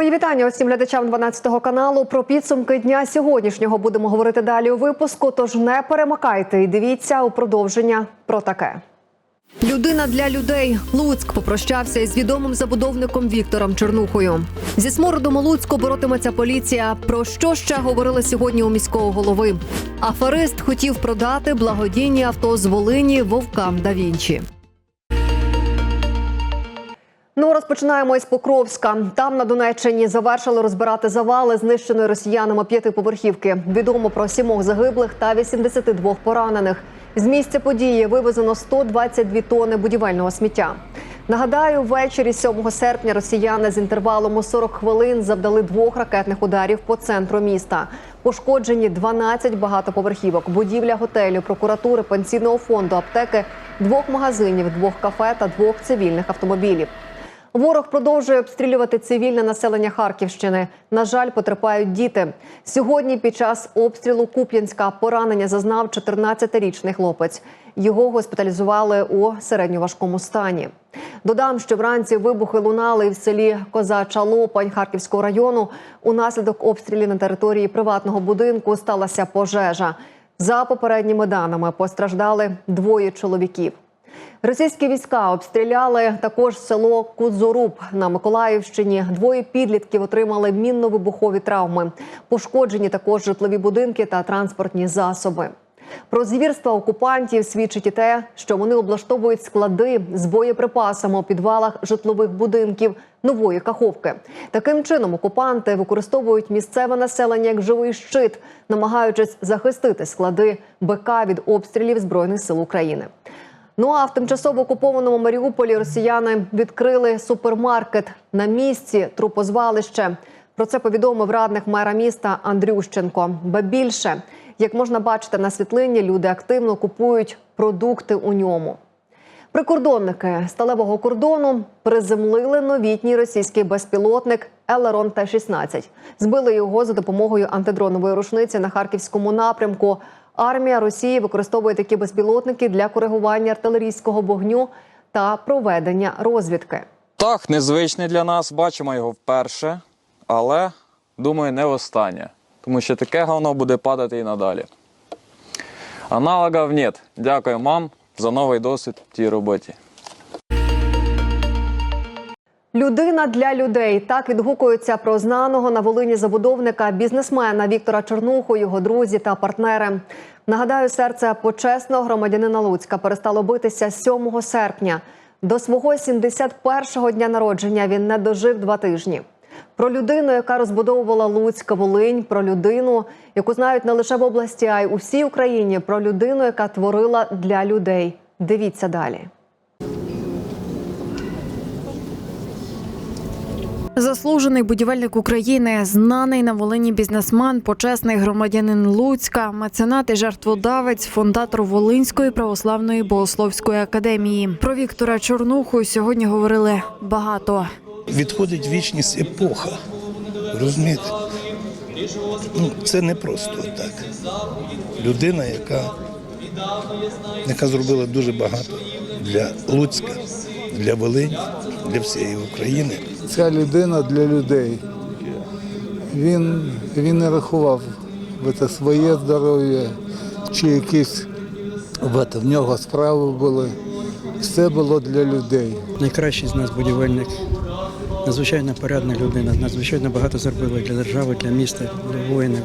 Мої вітання усім глядачам 12 каналу. Про підсумки дня сьогоднішнього будемо говорити далі у випуску. Тож не перемикайте і дивіться у продовження про таке. Людина для людей Луцьк попрощався із відомим забудовником Віктором Чернухою. Зі смородом у Луцьку боротиметься поліція. Про що ще говорили сьогодні у міського голови? Аферист хотів продати благодійні авто з Волині вовкам да Вінчі. Ну, розпочинаємо із Покровська. Там на Донеччині завершили розбирати завали знищеної росіянами п'ятиповерхівки. Відомо про сімох загиблих та 82 поранених. З місця події вивезено 122 тони будівельного сміття. Нагадаю, ввечері 7 серпня росіяни з інтервалом у 40 хвилин завдали двох ракетних ударів по центру міста. Пошкоджені 12 багатоповерхівок, будівля готелю, прокуратури, пенсійного фонду, аптеки, двох магазинів, двох кафе та двох цивільних автомобілів. Ворог продовжує обстрілювати цивільне населення Харківщини. На жаль, потерпають діти. Сьогодні під час обстрілу Куп'янська поранення зазнав 14-річний хлопець. Його госпіталізували у середньоважкому стані. Додам, що вранці вибухи лунали в селі Козача Лопань Харківського району. Унаслідок обстрілів на території приватного будинку сталася пожежа. За попередніми даними постраждали двоє чоловіків. Російські війська обстріляли також село Кудзоруб на Миколаївщині. Двоє підлітків отримали мінно-вибухові травми. Пошкоджені також житлові будинки та транспортні засоби. Про звірства окупантів свідчить і те, що вони облаштовують склади з боєприпасами у підвалах житлових будинків нової каховки. Таким чином окупанти використовують місцеве населення як живий щит, намагаючись захистити склади БК від обстрілів збройних сил України. Ну а в тимчасово окупованому Маріуполі росіяни відкрили супермаркет на місці трупозвалище. Про це повідомив радник мера міста Андрющенко. Ба більше, як можна бачити на світлині, люди активно купують продукти у ньому. Прикордонники сталевого кордону приземлили новітній російський безпілотник Елерон Т-16. Збили його за допомогою антидронової рушниці на харківському напрямку. Армія Росії використовує такі безпілотники для коригування артилерійського вогню та проведення розвідки. Так, незвичний для нас, бачимо його вперше, але думаю, не востаннє. Тому що таке говно буде падати і надалі. Аналогів нет. Дякую вам за новий досвід в тій роботі. Людина для людей так відгукується про знаного на Волині забудовника бізнесмена Віктора Чорнуху, його друзі та партнери. Нагадаю, серце почесного громадянина Луцька перестало битися 7 серпня. До свого 71-го дня народження він не дожив два тижні. Про людину, яка розбудовувала Луцька Волинь, про людину, яку знають не лише в області, а й у всій Україні. Про людину, яка творила для людей. Дивіться далі. Заслужений будівельник України, знаний на Волині бізнесмен, почесний громадянин Луцька, меценат і жертводавець, фундатор Волинської православної богословської академії. Про Віктора Чорнуху сьогодні говорили багато. відходить вічність епоха. Розумієте? Ну, це не просто так. Людина, яка, яка зробила дуже багато для Луцька, для Волині, для всієї України. Ця людина для людей. Він, він не рахував в це своє здоров'я чи якісь це, в нього справи були. Все було для людей. найкращий з нас будівельник, надзвичайно порядна людина, надзвичайно багато зробила для держави, для міста, для воїнів.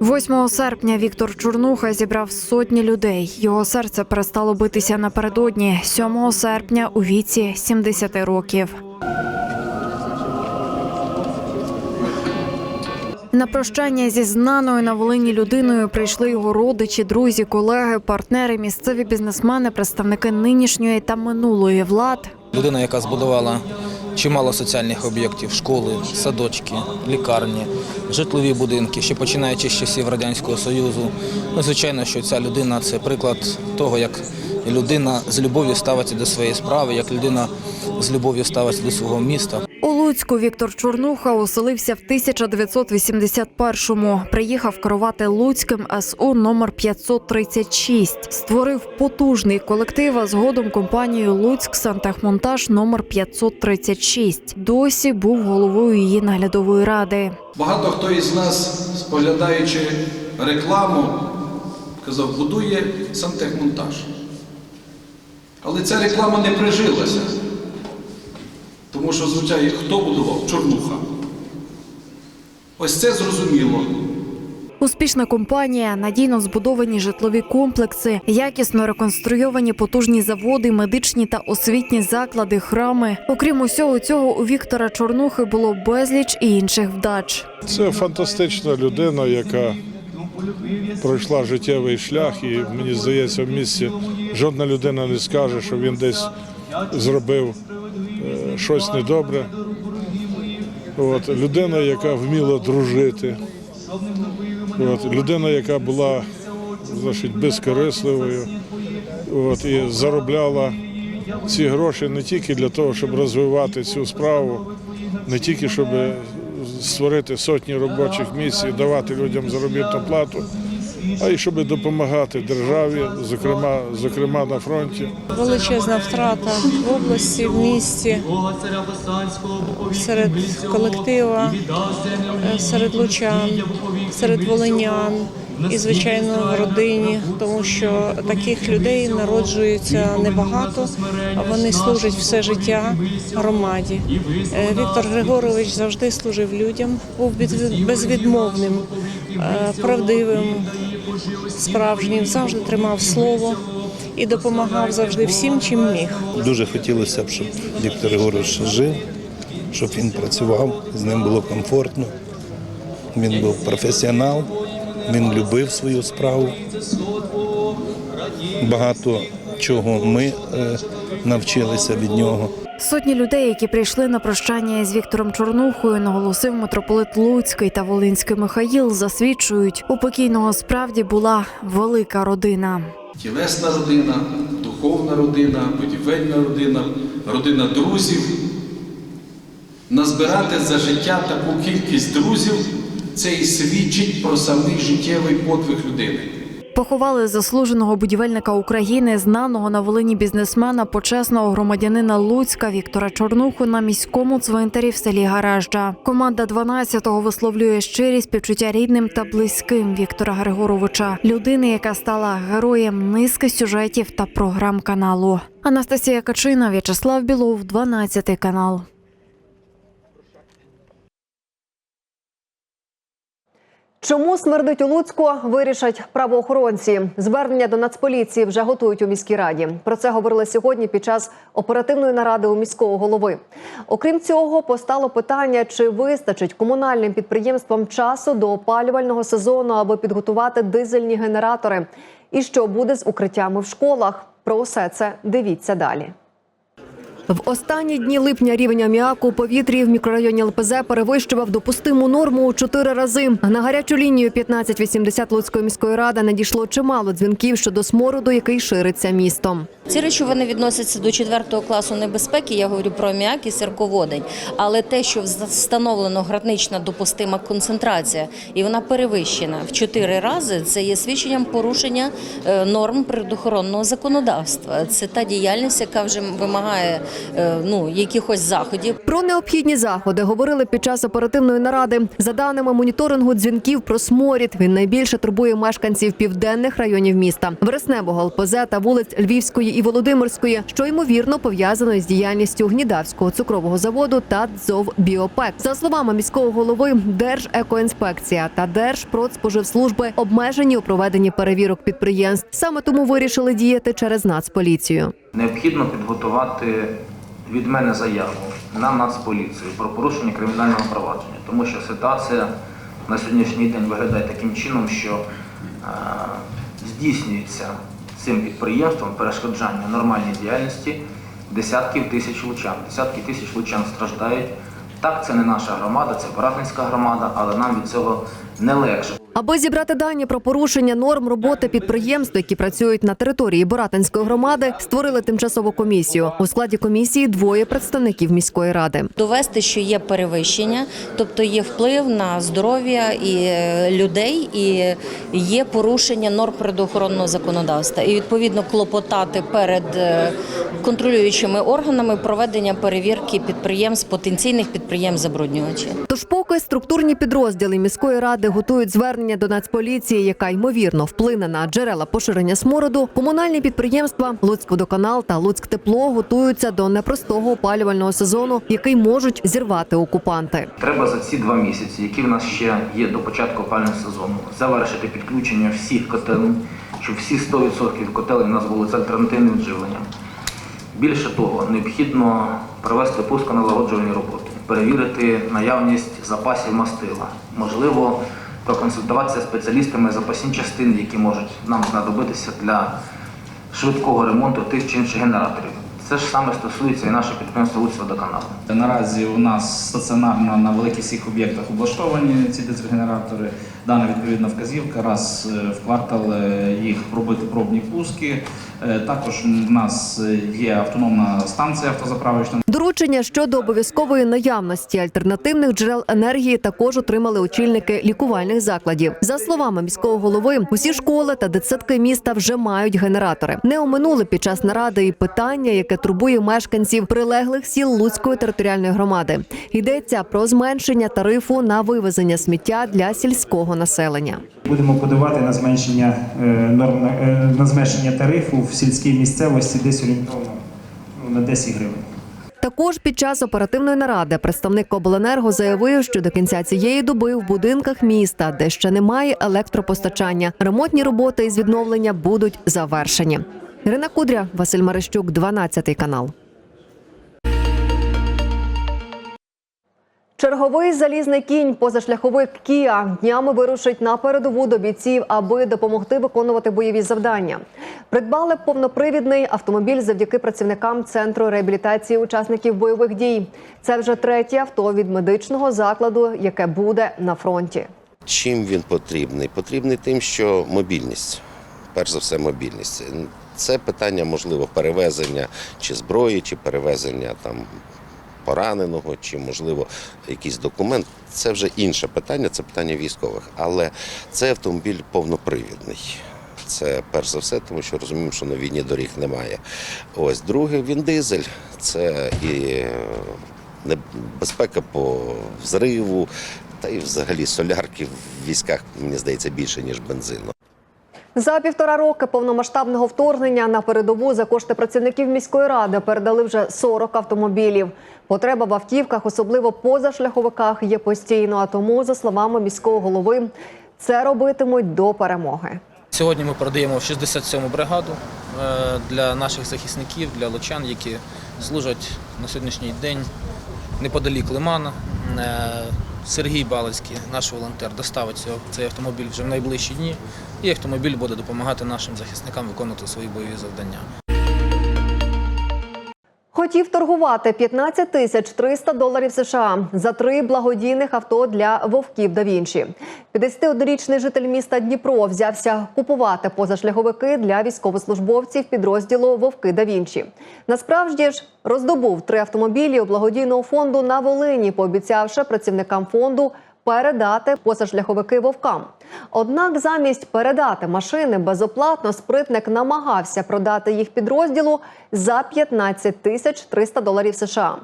8 серпня Віктор Чорнуха зібрав сотні людей. Його серце перестало битися напередодні 7 серпня у віці 70 років. На прощання зі знаною на Волині людиною прийшли його родичі, друзі, колеги, партнери, місцеві бізнесмени, представники нинішньої та минулої влад. Людина, яка збудувала чимало соціальних об'єктів, школи, садочки, лікарні, житлові будинки, ще починаючи з часів Радянського Союзу. Ну, звичайно, що ця людина це приклад того, як людина з любов'ю ставиться до своєї справи, як людина з любов'ю ставиться до свого міста. У Луцьку Віктор Чорнуха оселився в 1981-му. Приїхав керувати Луцьким СУ номер 536. Створив потужний колектив, а згодом компанію Луцьк Сантехмонтаж номер 536. Досі був головою її наглядової ради. Багато хто із нас, споглядаючи рекламу, казав, будує сантехмонтаж. Але ця реклама не прижилася. Тому що звучає, хто будував? Чорнуха. Ось це зрозуміло. Успішна компанія, надійно збудовані житлові комплекси, якісно реконструйовані потужні заводи, медичні та освітні заклади, храми. Окрім усього цього, у Віктора Чорнухи було безліч і інших вдач. Це фантастична людина, яка пройшла життєвий шлях, і мені здається, в місті жодна людина не скаже, що він десь зробив щось недобре. От, людина, яка вміла дружити, От, людина, яка була значить, безкорисливою от, і заробляла ці гроші не тільки для того, щоб розвивати цю справу, не тільки щоб створити сотні робочих місць і давати людям заробітну плату, а й щоб допомагати державі, зокрема, зокрема на фронті. величезна втрата в області, в місті, серед колектива, серед лучан, серед волинян і, звичайно, в родині, тому що таких людей народжується небагато, вони служать все життя громаді. Е, Віктор Григорович завжди служив людям, був без- безвідмовним, е, правдивим, справжнім, завжди тримав слово і допомагав завжди всім, чим міг. Дуже хотілося б, щоб Віктор Єгорович жив, щоб він працював, з ним було комфортно. Він був професіонал, він любив свою справу. Багато чого ми е, навчилися від нього. Сотні людей, які прийшли на прощання із Віктором Чорнухою, наголосив митрополит Луцький та Волинський Михаїл, засвідчують, у покійного справді була велика родина. Тілесна родина, духовна родина, будівельна родина, родина друзів. Назбирати за життя таку кількість друзів це і свідчить про самий життєвий подвиг людини. Поховали заслуженого будівельника України, знаного на Волині бізнесмена, почесного громадянина Луцька Віктора Чорнуху на міському цвинтарі в селі Гаражджа. Команда 12-го висловлює щирість співчуття рідним та близьким Віктора Григоровича, людини, яка стала героєм низки сюжетів та програм каналу. Анастасія Качина, В'ячеслав Білов, 12 канал. Чому смердить у Луцьку, вирішать правоохоронці. Звернення до Нацполіції вже готують у міській раді. Про це говорили сьогодні під час оперативної наради у міського голови. Окрім цього, постало питання, чи вистачить комунальним підприємствам часу до опалювального сезону, аби підготувати дизельні генератори. І що буде з укриттями в школах? Про усе це дивіться далі. В останні дні липня рівень аміаку у повітрі в мікрорайоні ЛПЗ перевищував допустиму норму у чотири рази. На гарячу лінію 1580 Луцької міської ради надійшло чимало дзвінків щодо смороду, який шириться містом. Ці речовини відносяться до 4 класу небезпеки. Я говорю про аміак і сірководень. Але те, що встановлено гранична допустима концентрація, і вона перевищена в 4 рази, це є свідченням порушення е, норм природоохоронного законодавства. Це та діяльність, яка вже вимагає ну якихось заходів. Про необхідні заходи говорили під час оперативної наради. За даними моніторингу дзвінків про сморід, він найбільше турбує мешканців південних районів міста Вересневого ЛПЗ та вулиць Львівської і Володимирської, що ймовірно пов'язано із діяльністю Гнідавського цукрового заводу та ДЗОВ «Біопек». За словами міського голови, Держекоінспекція та Держпродспоживслужби обмежені у проведенні перевірок підприємств. Саме тому вирішили діяти через Нацполіцію. Необхідно підготувати від мене заяву на Нацполіцію про порушення кримінального провадження, тому що ситуація на сьогоднішній день виглядає таким чином, що е, здійснюється цим підприємством перешкоджання нормальній діяльності десятків тисяч лучан. Десятки тисяч лучан страждають. Так, це не наша громада, це Барахинська громада, але нам від цього не легше. Аби зібрати дані про порушення норм роботи підприємств, які працюють на території Боратинської громади, створили тимчасову комісію. У складі комісії двоє представників міської ради. Довести, що є перевищення, тобто є вплив на здоров'я і е, людей, і є порушення норм природоохоронного законодавства. І відповідно клопотати перед е, контролюючими органами проведення перевірки підприємств, потенційних підприємств забруднювачів. Тож, поки структурні підрозділи міської ради готують звернення до Нацполіції, яка ймовірно вплине на джерела поширення смороду, комунальні підприємства Луцькводоканал та Луцьктепло готуються до непростого опалювального сезону, який можуть зірвати окупанти. Треба за ці два місяці, які в нас ще є до початку опалювального сезону, завершити підключення всіх котелень, щоб всі 100% котелень у нас були з альтернативним живленням. Більше того, необхідно провести пусконалагоджувальні роботи, перевірити наявність запасів мастила, можливо, проконсультуватися спеціалістами запасні частини, які можуть нам знадобитися для швидкого ремонту тих чи інших генераторів. Це ж саме стосується і нашого підприємства Луцьводоканалу. Наразі у нас стаціонарно на великих всіх об'єктах облаштовані ці дизель-генератори. Дана відповідна вказівка раз е, в квартал е, їх пробити пробні пуски. Е, Також у нас є автономна станція автозаправочна. Доручення щодо обов'язкової наявності альтернативних джерел енергії також отримали очільники лікувальних закладів. За словами міського голови, усі школи та дитсадки міста вже мають генератори. Не оминули під час наради і питання, яке турбує мешканців прилеглих сіл Луцької територіальної громади. Йдеться про зменшення тарифу на вивезення сміття для сільського населення. Будемо подавати на зменшення е, норм на- е, зменшення тарифу в сільській місцевості десь орієнтовно ну, на 10 гривень. Також під час оперативної наради представник обленерго заявив, що до кінця цієї доби в будинках міста, де ще немає електропостачання, ремонтні роботи із відновлення будуть завершені. Ірина Кудря, Василь Марищук, 12 канал. Черговий залізний кінь позашляховик Кія днями вирушить на передову до бійців, аби допомогти виконувати бойові завдання. Придбали повнопривідний автомобіль завдяки працівникам центру реабілітації учасників бойових дій. Це вже третє авто від медичного закладу, яке буде на фронті. Чим він потрібний? Потрібний тим, що мобільність, перш за все, мобільність. Це питання, можливо, перевезення чи зброї, чи перевезення там пораненого, чи, можливо, якийсь документ. Це вже інше питання, це питання військових. Але цей автомобіль повнопривідний. Це перш за все, тому що розуміємо, що на війні доріг немає. Ось друге, він дизель. Це і е, небезпека по взриву, та й взагалі солярки в військах, мені здається, більше, ніж бензину. За півтора роки повномасштабного вторгнення на передову за кошти працівників міської ради передали вже 40 автомобілів. Потреба в автівках, особливо поза шляховиках, є постійно. А тому, за словами міського голови, це робитимуть до перемоги. Сьогодні ми передаємо в 67-му бригаду е, для наших захисників, для лучан, які служать на сьогоднішній день неподалік Лимана. Е, Сергій Балицький, наш волонтер, доставить цей автомобіль вже в найближчі дні, і автомобіль буде допомагати нашим захисникам виконувати свої бойові завдання. Хотів торгувати 15 тисяч 300 доларів США за три благодійних авто для вовків да Вінчі. 51-річний житель міста Дніпро взявся купувати позашляховики для військовослужбовців підрозділу Вовки да Вінчі. Насправді ж роздобув три автомобілі у благодійного фонду на Волині, пообіцявши працівникам фонду передати позашляховики вовкам. Однак замість передати машини безоплатно спритник намагався продати їх підрозділу за 15 тисяч 300 доларів США.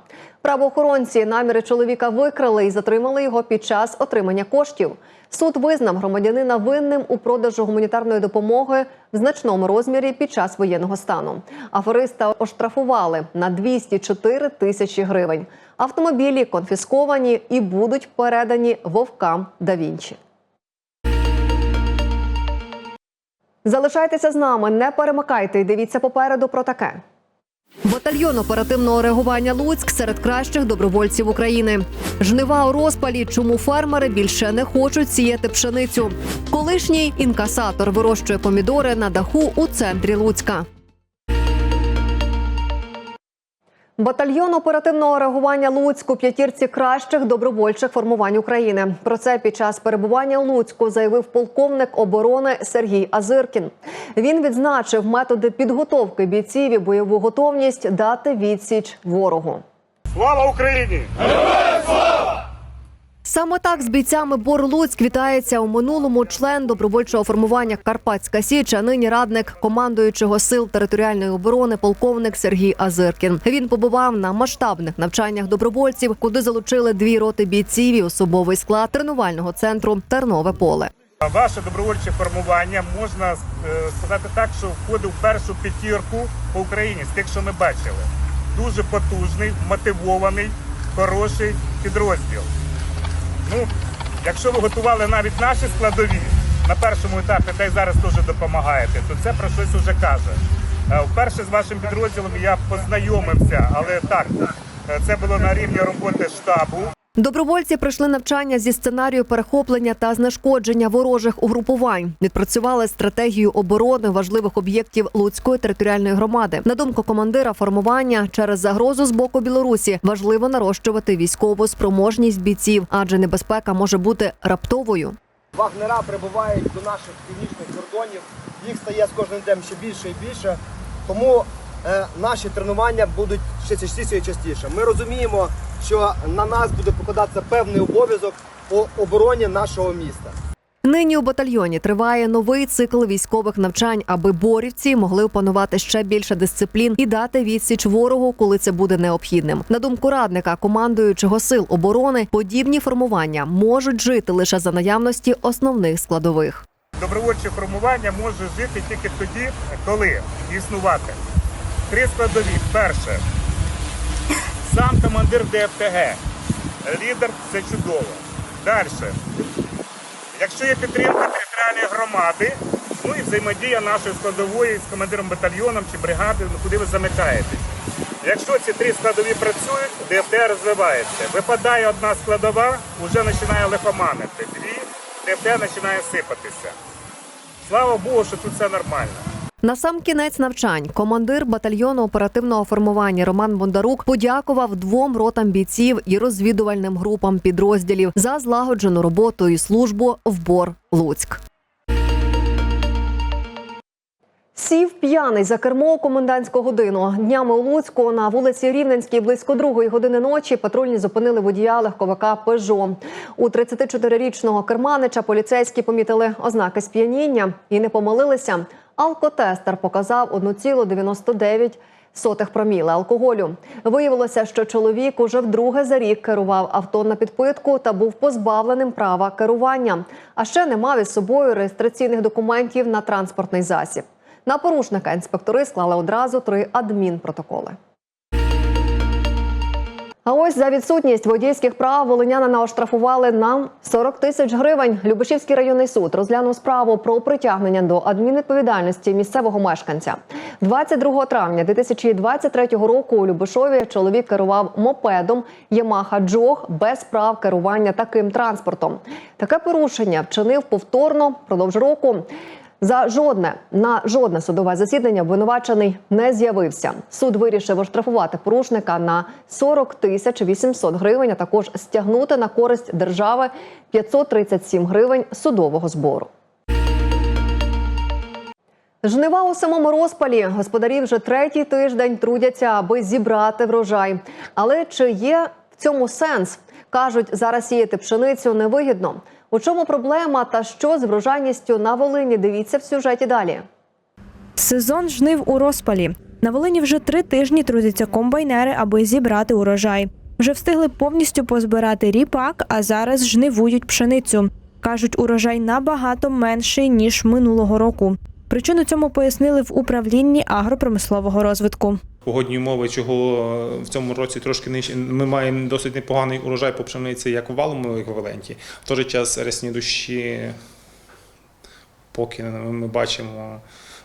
Правоохоронці наміри чоловіка викрили і затримали його під час отримання коштів. Суд визнав громадянина винним у продажу гуманітарної допомоги в значному розмірі під час воєнного стану. Афериста оштрафували на 204 тисячі гривень. Автомобілі конфісковані і будуть передані вовкам да Вінчі. Залишайтеся з нами, не перемикайте і дивіться попереду про таке. Батальйон оперативного реагування Луцьк серед кращих добровольців України. Жнива у розпалі, чому фермери більше не хочуть сіяти пшеницю. Колишній інкасатор вирощує помідори на даху у центрі Луцька. Батальйон оперативного реагування Луцьку п'ятірці кращих добровольчих формувань України. Про це під час перебування у Луцьку заявив полковник оборони Сергій Азиркін. Він відзначив методи підготовки бійців і бойову готовність дати відсіч ворогу. Слава Україні! Саме так з бійцями Бор Луцьк вітається у минулому член добровольчого формування Карпатська Січ, а нині радник командуючого сил територіальної оборони полковник Сергій Азиркін. Він побував на масштабних навчаннях добровольців, куди залучили дві роти бійців і особовий склад тренувального центру Тернове поле. Ваше добровольче формування можна е, сказати так, що входить в першу п'ятірку по Україні з тих, що ми бачили. Дуже потужний, мотивований, хороший підрозділ. Ну, якщо ви готували навіть наші складові на першому етапі, та й зараз теж допомагаєте, то це про щось уже каже. Е, Вперше з вашим підрозділом я познайомився, але так, е, це було на рівні роботи штабу. Добровольці пройшли навчання зі сценарію перехоплення та знешкодження ворожих угрупувань. Відпрацювали стратегію оборони важливих об'єктів Луцької територіальної громади. На думку командира формування, через загрозу з боку Білорусі важливо нарощувати військову спроможність бійців, адже небезпека може бути раптовою. Вагнера прибувають до наших північних кордонів. Їх стає з кожним днем ще більше і більше. Тому наші тренування будуть ще частіше і частіше. Ми розуміємо, що на нас буде покладатися певний обов'язок по обороні нашого міста. Нині у батальйоні триває новий цикл військових навчань, аби борівці могли опанувати ще більше дисциплін і дати відсіч ворогу, коли це буде необхідним. На думку радника, командуючого сил оборони, подібні формування можуть жити лише за наявності основних складових. Добровольче формування може жити тільки тоді, коли існувати. Три складові. Перше, сам командир ДФТГ. Лідер це чудово. Далі. Якщо є підтримка територіальної громади, ну і взаємодія нашої складової з командиром батальйоном чи бригади, ну куди ви замикаєтесь. Якщо ці три складові працюють, ДФТ розвивається. Випадає одна складова, вже починає лихоманити. Дві, ДФТ починає сипатися. Слава Богу, що тут все нормально. На сам кінець навчань командир батальйону оперативного формування Роман Бондарук подякував двом ротам бійців і розвідувальним групам підрозділів за злагоджену роботу і службу в Бор Луцьк. Сів п'яний за кермо у комендантську годину. Днями у Луцьку на вулиці Рівненській близько другої години ночі патрульні зупинили водія легковика Пежо. У 34-річного керманича поліцейські помітили ознаки сп'яніння і не помилилися. Алкотестер показав 1,99 сотих проміли алкоголю. Виявилося, що чоловік уже вдруге за рік керував авто на підпитку та був позбавленим права керування. А ще не мав із собою реєстраційних документів на транспортний засіб. На порушника інспектори склали одразу три адмінпротоколи. А ось за відсутність водійських прав волинянина оштрафували на 40 тисяч гривень. Любешівський районний суд розглянув справу про притягнення до адмінвідповідальності місцевого мешканця. 22 травня 2023 року у Любешові чоловік керував мопедом Ямаха Джог без прав керування таким транспортом. Таке порушення вчинив повторно впродовж року. За жодне на жодне судове засідання обвинувачений не з'явився. Суд вирішив оштрафувати порушника на 40 тисяч 800 гривень, а також стягнути на користь держави 537 гривень судового збору. Жнива у самому розпалі. Господарі вже третій тиждень трудяться, аби зібрати врожай. Але чи є в цьому сенс? Кажуть, зараз сіяти пшеницю невигідно. У чому проблема та що з врожайністю на Волині? Дивіться в сюжеті далі. Сезон жнив у розпалі. На Волині вже три тижні трудяться комбайнери, аби зібрати урожай. Вже встигли повністю позбирати ріпак, а зараз жнивують пшеницю. Кажуть, урожай набагато менший ніж минулого року. Причину цьому пояснили в управлінні агропромислового розвитку. Погодні умови, чого е, в цьому році трошки нижче. Ми маємо досить непоганий урожай по пшениці як в валовому еквіваленті. В той же час рясні дощі, поки ми бачимо,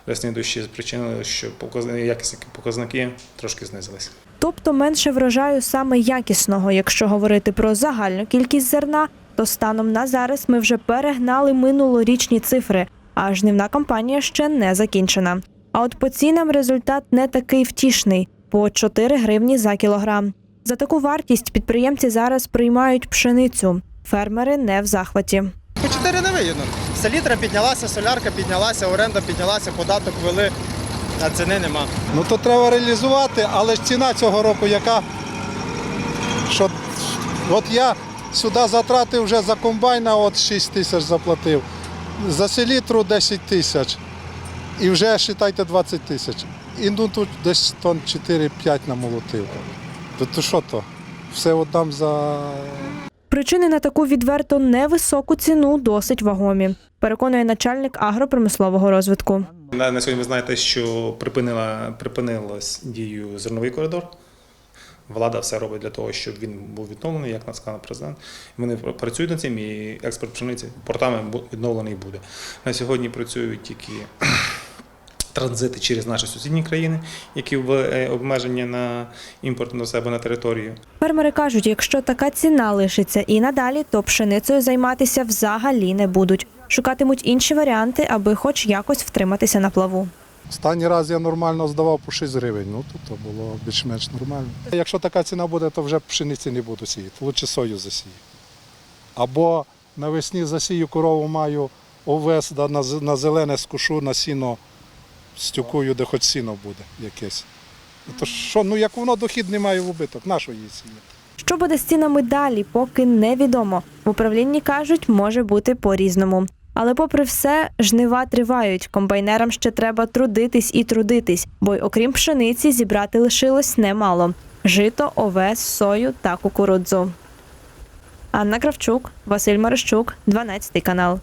рясні дощі спричинили, що якісні показники трошки знизились. Тобто менше врожаю саме якісного. Якщо говорити про загальну кількість зерна, то станом на зараз ми вже перегнали минулорічні цифри, а жнивна кампанія ще не закінчена. А от по цінам результат не такий втішний. по 4 гривні за кілограм. За таку вартість підприємці зараз приймають пшеницю. Фермери не в захваті. По 4 не вигідно. Селітра піднялася, солярка піднялася, оренда піднялася, податок ввели, а ціни нема. Ну то треба реалізувати, але ж ціна цього року яка? Що от я сюди затратив вже за комбайна от 6 тисяч заплатив, за селітру 10 тисяч і вже вважайте 20 тисяч. І ну тут десь тонн 4-5 намолотив. То, то що то? Все віддам за Причини на таку відверто невисоку ціну досить вагомі, переконує начальник агропромислового розвитку. На, на сьогодні ви знаєте, що припинила, припинилось дію зерновий коридор. Влада все робить для того, щоб він був відновлений, як нас сказав президент. Вони працюють над цим, і експорт пшениці портами відновлений буде. На сьогодні працюють тільки транзити через наші сусідні країни, які в е, обмеження на імпорт на себе на територію. Фермери кажуть, якщо така ціна лишиться і надалі, то пшеницею займатися взагалі не будуть. Шукатимуть інші варіанти, аби хоч якось втриматися на плаву. Останній раз я нормально здавав по 6 гривень, ну то, то було більш-менш нормально. Якщо така ціна буде, то вже пшениці не буду сіяти. Лучше сою засію. Або навесні засію корову маю овес, да, на, на зелене скушу, на сіно стюкую, де хоч сіно буде якесь. То що, ну як воно дохід не має в убиток, на що її сіяти? Що буде з цінами далі, поки невідомо. В управлінні кажуть, може бути по-різному. Але, попри все, жнива тривають. Комбайнерам ще треба трудитись і трудитись, бо й окрім пшениці зібрати лишилось немало: жито, овес, сою та кукурудзу. Анна Кравчук, Василь Марищук, 12 канал.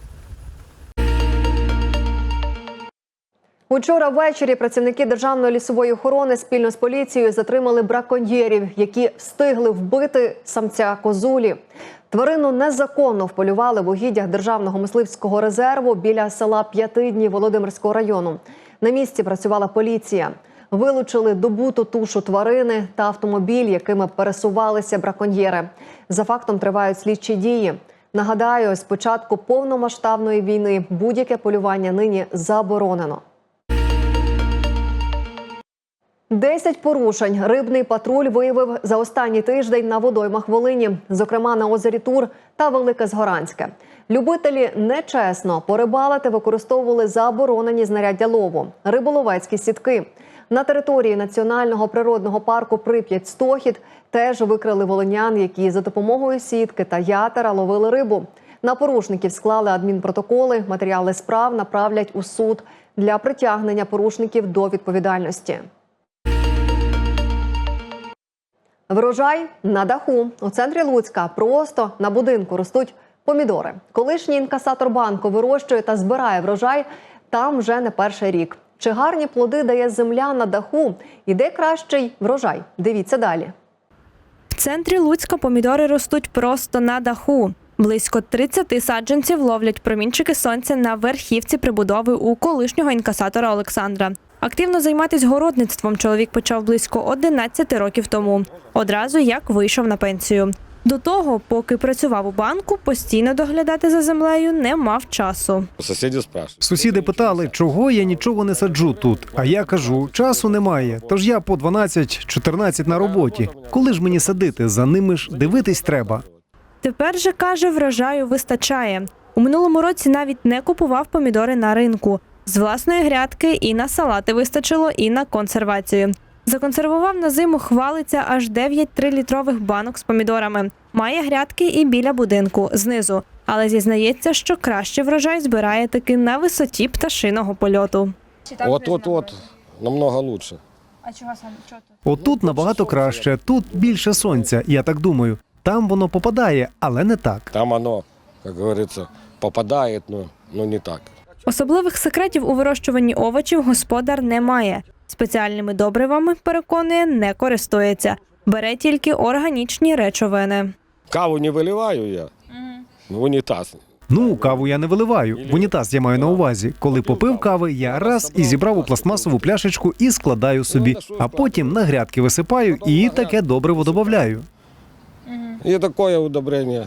Учора ввечері працівники Державної лісової охорони спільно з поліцією затримали браконьєрів, які встигли вбити самця козулі. Тварину незаконно вполювали в угіддях Державного мисливського резерву біля села П'ятидні Володимирського району. На місці працювала поліція. Вилучили добуту тушу тварини та автомобіль, якими пересувалися браконьєри. За фактом тривають слідчі дії. Нагадаю, з початку повномасштабної війни будь-яке полювання нині заборонено. Десять порушень рибний патруль виявив за останній тиждень на водоймах Волині, зокрема на озері Тур та Велике Згоранське. Любителі нечесно порибалити використовували заборонені знаряддя лову, риболовецькі сітки. На території національного природного парку Прип'ять Стохід теж викрили волинян, які за допомогою сітки та ятера ловили рибу. На порушників склали адмінпротоколи, матеріали справ направлять у суд для притягнення порушників до відповідальності. Врожай на даху у центрі Луцька просто на будинку ростуть помідори. Колишній інкасатор банку вирощує та збирає врожай там вже не перший рік. Чи гарні плоди дає земля на даху? І де кращий врожай? Дивіться далі. В центрі Луцька помідори ростуть просто на даху. Близько 30 саджанців ловлять промінчики сонця на верхівці прибудови у колишнього інкасатора Олександра. Активно займатися городництвом чоловік почав близько 11 років тому, одразу як вийшов на пенсію. До того, поки працював у банку, постійно доглядати за землею не мав часу. Сусіди Сусіди питали, чого я нічого не саджу тут. А я кажу, часу немає. Тож я по 12-14 на роботі. Коли ж мені садити? За ними ж дивитись треба. Тепер же каже, врожаю вистачає. У минулому році навіть не купував помідори на ринку. З власної грядки і на салати вистачило, і на консервацію. Законсервував на зиму, хвалиться аж 9 трилітрових банок з помідорами. Має грядки і біля будинку знизу, але зізнається, що краще врожай збирає таки на висоті пташиного польоту. От, от, от, намного лучше. А чого саме тут? Отут набагато краще, тут більше сонця, я так думаю. Там воно попадає, але не так. Там воно, як говориться, попадає, ну, ну не так. Особливих секретів у вирощуванні овочів господар не має. Спеціальними добривами, переконує, не користується. Бере тільки органічні речовини. Каву не виливаю я в унітаз. Ну, каву я не виливаю. В унітаз я маю на увазі. Коли попив кави, я раз і зібрав у пластмасову пляшечку і складаю собі, а потім на грядки висипаю і таке добриво додаю. І таке удобрення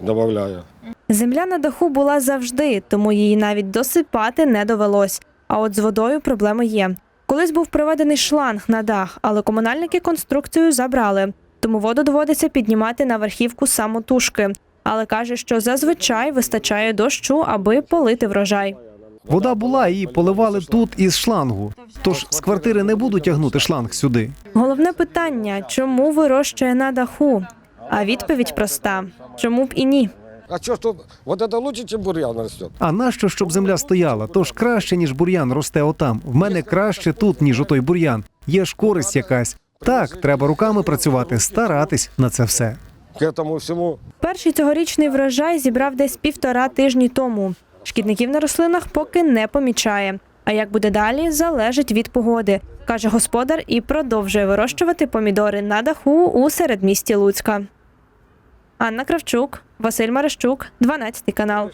додаю. Земля на даху була завжди, тому її навіть досипати не довелось. А от з водою проблеми є. Колись був приведений шланг на дах, але комунальники конструкцію забрали, тому воду доводиться піднімати на верхівку самотужки. Але каже, що зазвичай вистачає дощу, аби полити врожай. Вода була і поливали тут із шлангу. Тож з квартири не буду тягнути шланг сюди. Головне питання: чому вирощує на даху? А відповідь проста: чому б і ні? А что, что вот это лучше, чем бурьян растет? А нащо, щоб земля стояла? Тож краще, ніж бур'ян росте отам. В мене краще тут, ніж отой бур'ян. Є ж користь якась. Так, треба руками працювати, старатись на це все. К этому всему Перший цьогорічний врожай зібрав десь півтора тижні тому. Шкідників на рослинах поки не помічає. А як буде далі, залежить від погоди, каже господар і продовжує вирощувати помідори на даху у середмісті Луцька. Анна Кравчук, Василь Марищук, 12 канал.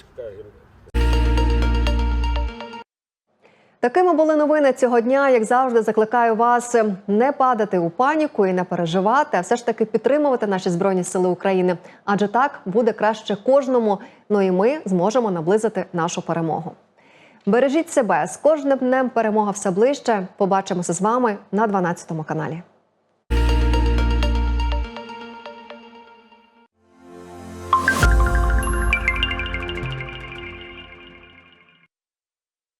Такими були новини цього дня. Як завжди, закликаю вас не падати у паніку і не переживати, а все ж таки підтримувати наші збройні сили України. Адже так буде краще кожному. Ну і ми зможемо наблизити нашу перемогу. Бережіть себе з кожним днем перемога все ближче. Побачимося з вами на 12 каналі.